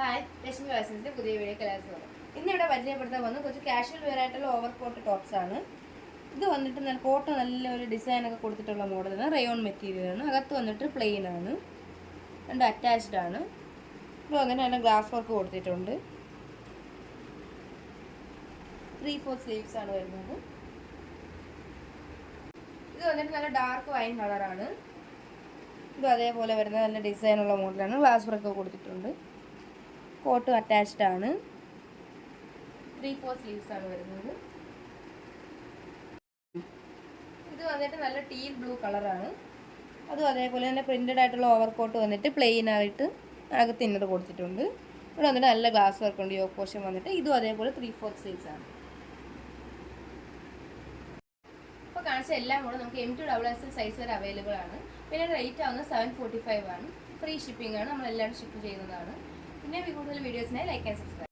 Hi Lakshmi വാസിന്റെ പുതിയ video Kalas വന്നു ഇന്നിവിടെ പരിചയപ്പെടുത്താൻ വന്ന് കുറച്ച് കാഷ്വൽ വെയർ ആയിട്ടുള്ള ഓവർ കോട്ട് ടോപ്സ് ആണ്. ഇത് വന്നിട്ട് നല്ല കോട്ട് നല്ല ഒരു ഡിസൈൻ ഒക്കെ കൊടുത്തിട്ടുള്ള മോഡലാണ് റയോൺ മെറ്റീരിയലാണ് അകത്ത് വന്നിട്ട് പ്ലെയിൻ ആണ്. രണ്ട് അറ്റാച്ച്ഡ് ആണ്. ഇപ്പോൾ അങ്ങനെ നല്ല ഗ്ലാസ് വർക്ക് കൊടുത്തിട്ടുണ്ട്. ത്രീ ഫോർ സ്ലീവ്സ് ആണ് വരുന്നത്. ഇത് വന്നിട്ട് നല്ല ഡാർക്ക് വൈൻ കളറാണ് ഇതും അതേപോലെ വരുന്ന നല്ല ഡിസൈനുള്ള മോഡലാണ് ഗ്ലാസ് വർക്ക് കൊടുത്തിട്ടുണ്ട്. കോട്ടും അറ്റാച്ച്ഡ് ആണ്. ത്രീ ഫോർ സ്ലീവ്സ് ആണ് വരുന്നത്. ഇത് വന്നിട്ട് നല്ല ടീൽ ബ്ലൂ കളറാണ് അതും അതേപോലെ തന്നെ പ്രിന്റഡ് ആയിട്ടുള്ള ഓവർ കോട്ട് വന്നിട്ട് പ്ലെയിൻ ആയിട്ട് അകത്ത് ഇന്നർ കൊടുത്തിട്ടുണ്ട്. ഇവിടെ വന്നിട്ട് നല്ല ഗ്ലാസ് വർക്ക് ഉണ്ട് യോക്ക് പോർഷൻ വന്നിട്ട്. ഇതും അതേപോലെ ത്രീ ഫോർ സ്ലീവ്സ് ആണ്. ഇപ്പോൾ കാണിച്ച എല്ലാം കൂടെ നമുക്ക് M to double S size വരെ അവൈലബിൾ ആണ്. പിന്നെ റേറ്റ് ആവുന്നത് സെവൻ ഫോർട്ടി ഫൈവ് ആണ്. ഫ്രീ ഷിപ്പിംഗ് ആണ്. നമ്മളെല്ലാം ഷിപ്പ് ചെയ്യുന്നതാണ്. പിന്നെ കൂടുതൽ വീഡിയോസിനായി ലൈക്ക് ആൻഡ് സബ്സ്ക്രൈബ്